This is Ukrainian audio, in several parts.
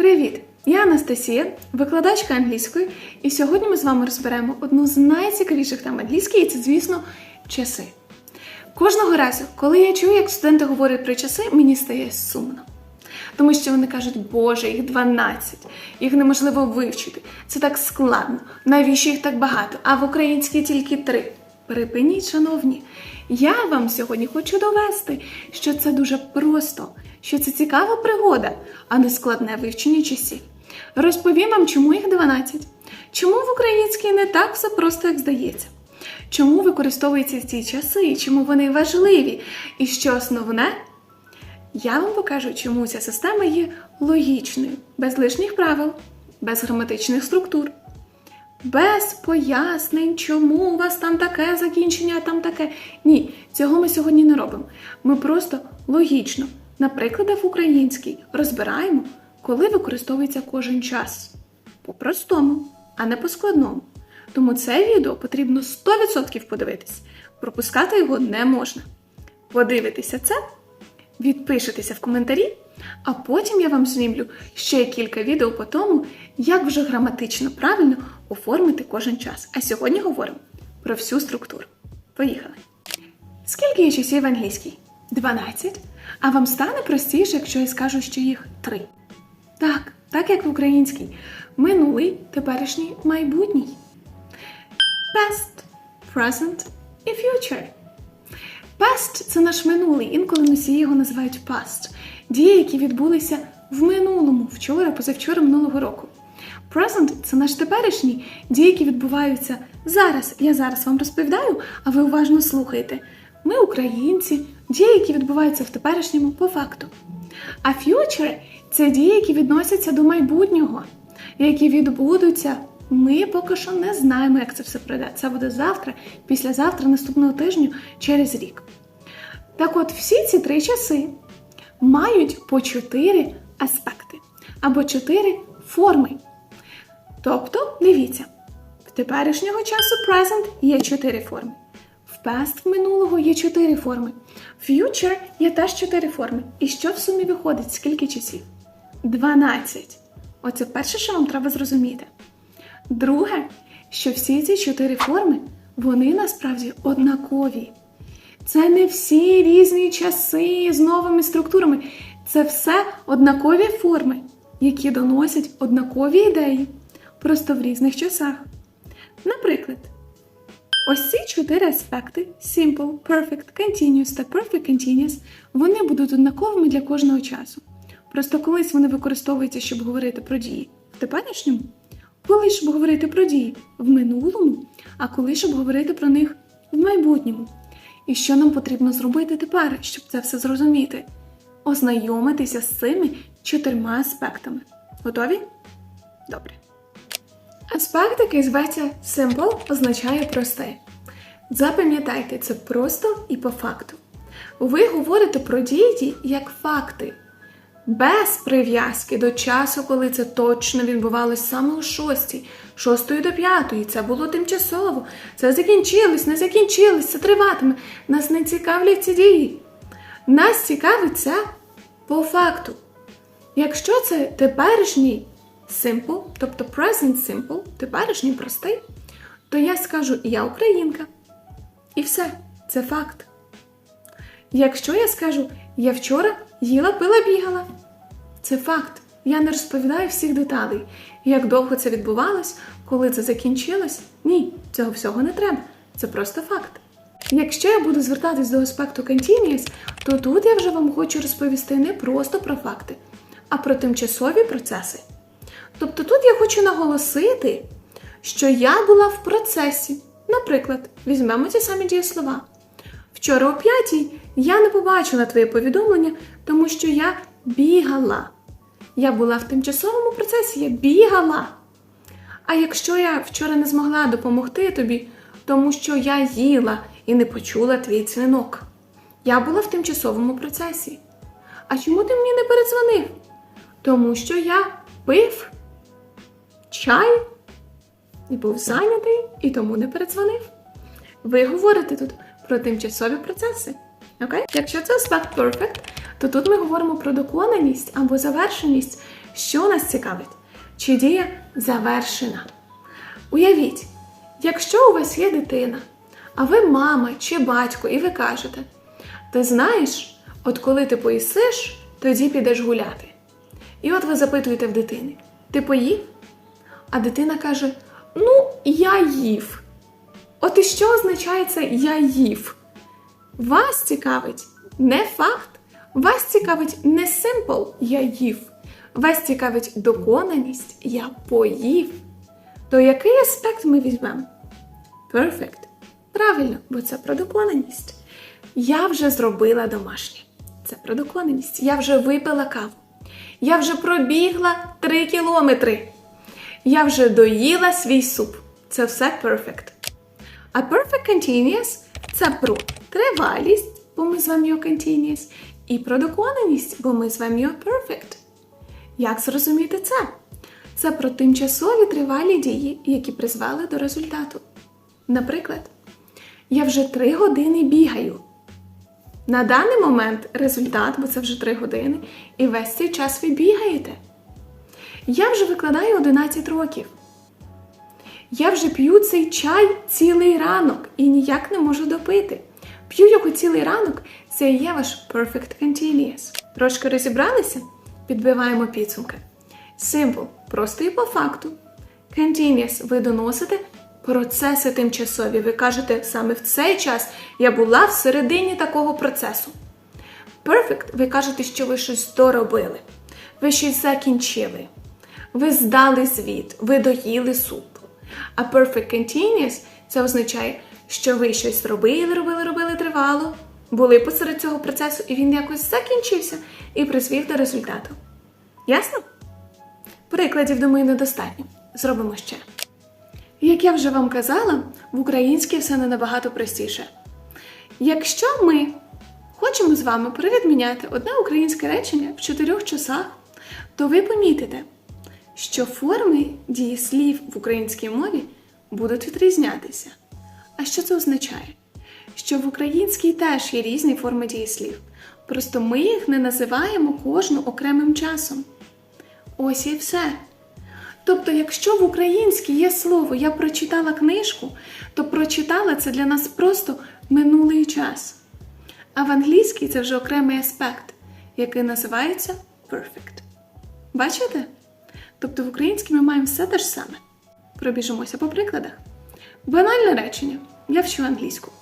Привіт! Я Анастасія, викладачка англійської, і сьогодні ми з вами розберемо одну з найцікавіших тем англійської, і це, звісно, часи. Кожного разу, коли я чую, як студенти говорять про часи, мені стає сумно. Тому що вони кажуть, Боже, їх 12, їх неможливо вивчити. Це так складно. Навіщо їх так багато? А в українській тільки три. Припиніть, шановні. Я вам сьогодні хочу довести, що це дуже просто, що це цікава пригода, а не складне вивчення часів. Розповім вам, чому їх 12, чому в українській не так все просто, як здається. Чому використовуються ці часи, чому вони важливі, і що основне, я вам покажу, чому ця система є логічною, без лишніх правил, без граматичних структур, без пояснень, чому у вас там таке закінчення, а там таке. Ні, цього ми сьогодні не робимо. Ми просто логічно, на прикладах українській, розбираємо, коли використовується кожен час. По-простому, а не по-складному. Тому це відео потрібно 100% подивитись. Пропускати його не можна. Подивитися це, відпишетеся в коментарі, а потім я вам знімлю ще кілька відео по тому, як вже граматично правильно оформити кожен час. А сьогодні говоримо про всю структуру. Поїхали! Скільки є часів в англійській? 12. А вам стане простіше, якщо я скажу, що їх 3. Так, так як в українській. Минулий, теперішній, майбутній. Past, present і future. Past – це наш минулий, інколи носії його називають past. Дії, які відбулися в минулому, вчора, позавчора, минулого року. Present – це наш теперішній, дії, які відбуваються зараз. Я зараз вам розповідаю, а ви уважно слухаєте. Ми українці, дії, які відбуваються в теперішньому по факту. А future – це дії, які відносяться до майбутнього, які відбудуться. Ми поки що не знаємо, як це все пройде. Це буде завтра, післязавтра, наступного тижня, через рік. Так от, всі ці три часи мають по чотири аспекти або чотири форми. Тобто, дивіться, в теперішнього часу present є чотири форми. В past в минулого є чотири форми. Future є теж чотири форми. І що в сумі виходить? Скільки часів? 12. Оце перше, що вам треба зрозуміти. Друге, що всі ці чотири форми, вони насправді однакові. Це не всі різні часи з новими структурами. Це все однакові форми, які доносять однакові ідеї, просто в різних часах. Наприклад, ось ці чотири аспекти simple, perfect, continuous та perfect continuous, вони будуть однаковими для кожного часу. Просто колись вони використовуються, щоб говорити про дії в теперішньому, коли щоб говорити про дії в минулому, а коли щоб говорити про них в майбутньому. І що нам потрібно зробити тепер, щоб це все зрозуміти? Ознайомитися з цими чотирма аспектами. Готові? Добре. Аспект, який зветься simple, означає просте. Запам'ятайте, це просто і по факту. Ви говорите про дії як факти, без прив'язки до часу, коли це точно відбувалось саме о 6, 6 до 5. Це було тимчасово. Це закінчилось, не закінчилось, це триватиме. Нас не цікавлять ці дії. Нас цікавить це по факту. Якщо це теперішній simple, тобто present simple, теперішній простий, то я скажу я українка. І все, це факт. Якщо я скажу я вчора їла, пила, бігала, це факт. Я не розповідаю всіх деталей. Як довго це відбувалось, коли це закінчилось? Ні, цього всього не треба. Це просто факт. Якщо я буду звертатись до аспекту continuous, то тут я вже вам хочу розповісти не просто про факти, а про тимчасові процеси. Тобто тут я хочу наголосити, що я була в процесі. Наприклад, візьмемо ці самі дієслова. Вчора о п'ятій я не побачила твоє повідомлення, тому що я бігала. Я була в тимчасовому процесі, я бігала. А якщо я вчора не змогла допомогти тобі, тому що я їла і не почула твій дзвінок, я була в тимчасовому процесі. А чому ти мені не передзвонив? Тому що я пив чай і був зайнятий, і тому не передзвонив. Ви говорите тут про тимчасові процеси. Окей? Якщо це аспект perfect, то тут ми говоримо про доконаність або завершеність Що нас цікавить? Чи дія завершена? Уявіть, якщо у вас є дитина, а ви мама чи батько, і ви кажете: Ти знаєш, от коли ти поїсиш, тоді підеш гуляти. І от ви запитуєте в дитини: Ти поїв? А дитина каже: Ну, я їв. От і що означає це я їв? Вас цікавить не факт, вас цікавить не simple я їв. Вас цікавить доконаність я поїв. То який аспект ми візьмемо? Perfect. Правильно, бо це про доконаність. Я вже зробила домашнє. Це про доконаність. Я вже випила каву. Я вже пробігла 3 кілометри. Я вже доїла свій суп. Це все perfect. А perfect continuous – це про тривалість, бо ми звемо його continuous, і про доконаність, бо ми звемо його perfect. Як зрозуміти це? Це про тимчасові тривалі дії, які призвели до результату. Наприклад, я вже 3 години бігаю. На даний момент результат, бо це вже 3 години, і весь цей час ви бігаєте. Я вже викладаю 11 років. Я вже п'ю цей чай цілий ранок і ніяк не можу допити. П'ю його цілий ранок, це і є ваш Perfect Continuous. Трошки розібралися? Підбиваємо підсумки. Simple – просто і по факту. Continuous – ви доносите процеси тимчасові. Ви кажете, саме в цей час я була всередині такого процесу. Perfect – ви кажете, що ви щось доробили, ви щось закінчили, ви здали звіт, ви доїли суп. А Perfect Continuous – це означає, що ви щось робили, робили, робили тривало, були посеред цього процесу, і він якось закінчився і призвів до результату. Ясно? Прикладів, думаю, недостатньо. Зробимо ще. Як я вже вам казала, в українській все не набагато простіше. Якщо ми хочемо з вами перевідміняти одне українське речення в чотирьох часах, то ви помітите, що форми дієслів в українській мові будуть відрізнятися. А що це означає? Що в українській теж є різні форми дієслів. Просто ми їх не називаємо кожну окремим часом. Ось і все. Тобто, якщо в українській є слово я прочитала книжку, то прочитала це для нас просто минулий час. А в англійській це вже окремий аспект, який називається perfect. Бачите? Тобто в українській ми маємо все те ж саме. Пробіжимося по прикладах. Банальне речення. Я вчу англійську.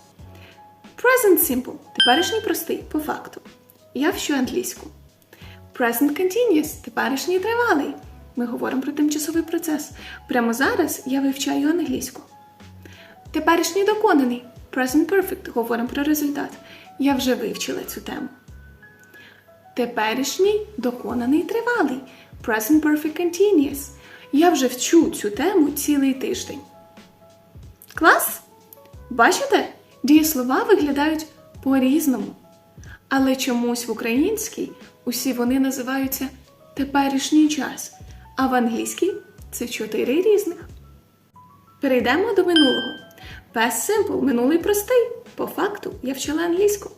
Present simple теперішній простий по факту. Я вчу англійську. Present continuous теперішній тривалий. Ми говоримо про тимчасовий процес. Прямо зараз я вивчаю англійську. Теперішній доконаний. Present perfect. Говоримо про результат. Я вже вивчила цю тему. Теперішній доконаний тривалий. Present perfect continuous. Я вже вчу цю тему цілий тиждень. Клас? Бачите? Дієслова виглядають по-різному. Але чомусь в українській усі вони називаються теперішній час, а в англійській це чотири різних. Перейдемо до минулого. Past simple минулий простий. По факту я вчила англійську.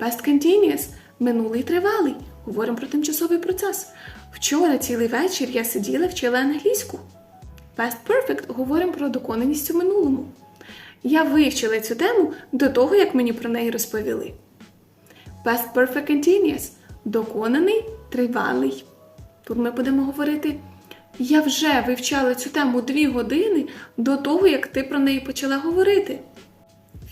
Past continuous минулий тривалий. Говоримо про тимчасовий процес. Вчора цілий вечір я сиділа вчила англійську. Past perfect говоримо про доконаність у минулому. Я вивчила цю тему до того, як мені про неї розповіли. Past perfect continuous доконаний тривалий. Тут ми будемо говорити. Я вже вивчала цю тему 2 години до того, як ти про неї почала говорити.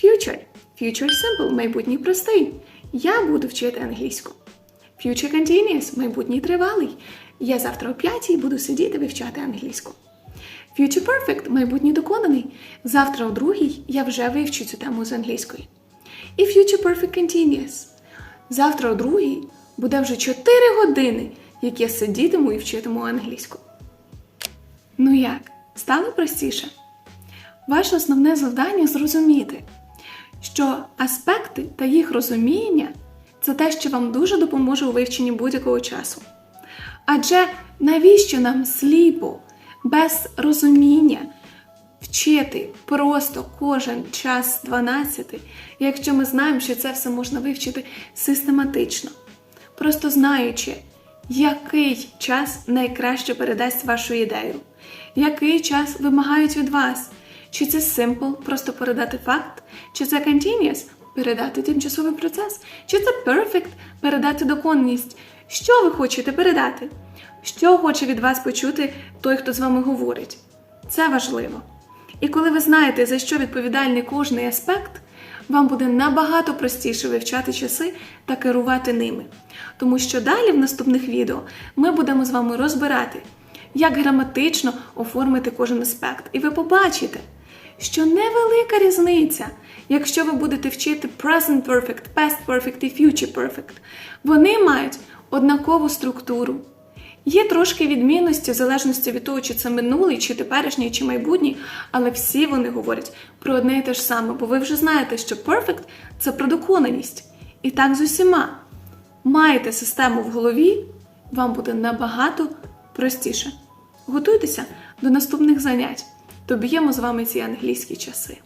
Future. Future simple майбутній простий. Я буду вчити англійську. Future continuous майбутній тривалий. Я завтра о 5 буду сидіти вивчати англійську. Future perfect майбутній доконаний. Завтра о 2 я вже вивчу цю тему з англійської. І future perfect continuous. Завтра о 2 буде вже 4 години, як я сидітиму і вчитиму англійську. Ну як, стало простіше? Ваше основне завдання зрозуміти, що аспекти та їх розуміння це те, що вам дуже допоможе у вивченні будь-якого часу. Адже навіщо нам сліпо, без розуміння вчити просто кожен час 12, якщо ми знаємо, що це все можна вивчити систематично, просто знаючи, який час найкраще передасть вашу ідею, який час вимагають від вас. Чи це simple, просто передати факт, чи це continuous, передати тимчасовий процес, чи це perfect, передати доконність. Що ви хочете передати? Що хоче від вас почути той, хто з вами говорить? Це важливо. І коли ви знаєте, за що відповідальний кожний аспект, вам буде набагато простіше вивчати часи та керувати ними. Тому що далі в наступних відео ми будемо з вами розбирати, як граматично оформити кожен аспект. І ви побачите, що невелика різниця, якщо ви будете вчити present perfect, past perfect і future perfect. Вони мають однакову структуру. Є трошки відмінності в залежності від того, чи це минулий, чи теперішній, чи майбутній, але всі вони говорять про одне і те ж саме, бо ви вже знаєте, що perfect – це про доконаність. І так з усіма. Маєте систему в голові, вам буде набагато простіше. Готуйтеся до наступних занять. Доб'ємо з вами ці англійські часи.